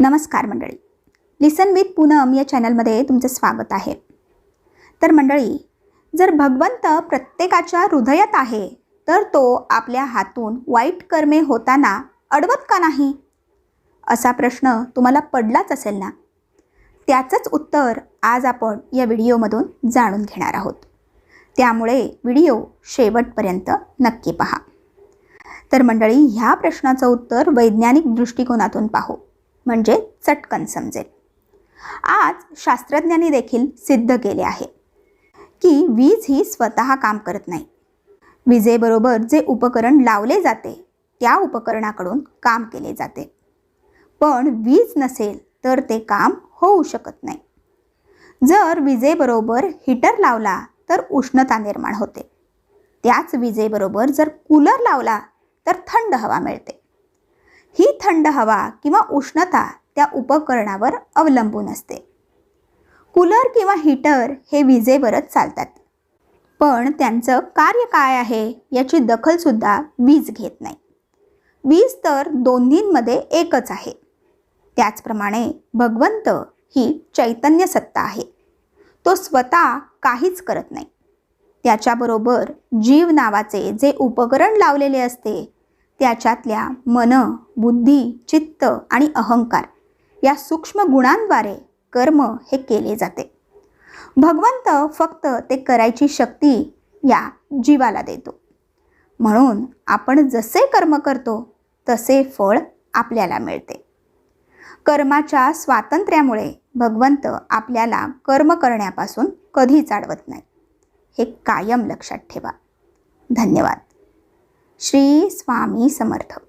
नमस्कार मंडळी. लिसन विथ पूनम या चॅनलमध्ये तुमचं स्वागत आहे. तर मंडळी जर भगवंत प्रत्येकाच्या हृदयात आहे तर तो आपल्या हातून वाईट कर्मे होताना अडवत का नाही? असा प्रश्न तुम्हाला पडलाच असेल ना? त्याचंच उत्तर आज आपण या व्हिडिओमधून जाणून घेणार आहोत. त्यामुळे व्हिडिओ शेवटपर्यंत नक्की पहा. तर मंडळी ह्या प्रश्नाचं उत्तर वैज्ञानिक दृष्टिकोनातून पाहू. म्हणजे चटकन समजेल. आज शास्त्रज्ञांनी देखील सिद्ध केले आहे की वीज ही स्वतः काम करत नाही. विजेबरोबर जे उपकरण लावले जाते त्या उपकरणाकडून काम केले जाते. पण वीज नसेल तर ते काम होऊ शकत नाही. जर विजेबरोबर हीटर लावला तर उष्णता निर्माण होते. त्याच विजेबरोबर जर कूलर लावला तर थंड हवा मिळते. ही थंड हवा किंवा उष्णता त्या उपकरणावर अवलंबून असते. कूलर किंवा हीटर हे विजेवरच चालतात. पण त्यांचं कार्य काय आहे याची दखलसुद्धा वीज घेत नाही. वीज तर दोन्हींमध्ये एकच आहे. त्याचप्रमाणे भगवंत ही चैतन्य सत्ता आहे. तो स्वतः काहीच करत नाही. त्याच्याबरोबर जीव नावाचे जे उपकरण लावलेले असते त्याच्यातल्या मन बुद्धी चित्त आणि अहंकार या सूक्ष्म गुणांद्वारे कर्म हे केले जाते. भगवंत फक्त ते करायची शक्ती या जीवाला देतो. म्हणून आपण जसे कर्म करतो तसे फळ आपल्याला मिळते. कर्माच्या स्वातंत्र्यामुळे भगवंत आपल्याला कर्म करण्यापासून कधीच अडवत नाही. हे कायम लक्षात ठेवा. धन्यवाद. श्री स्वामी समर्थ.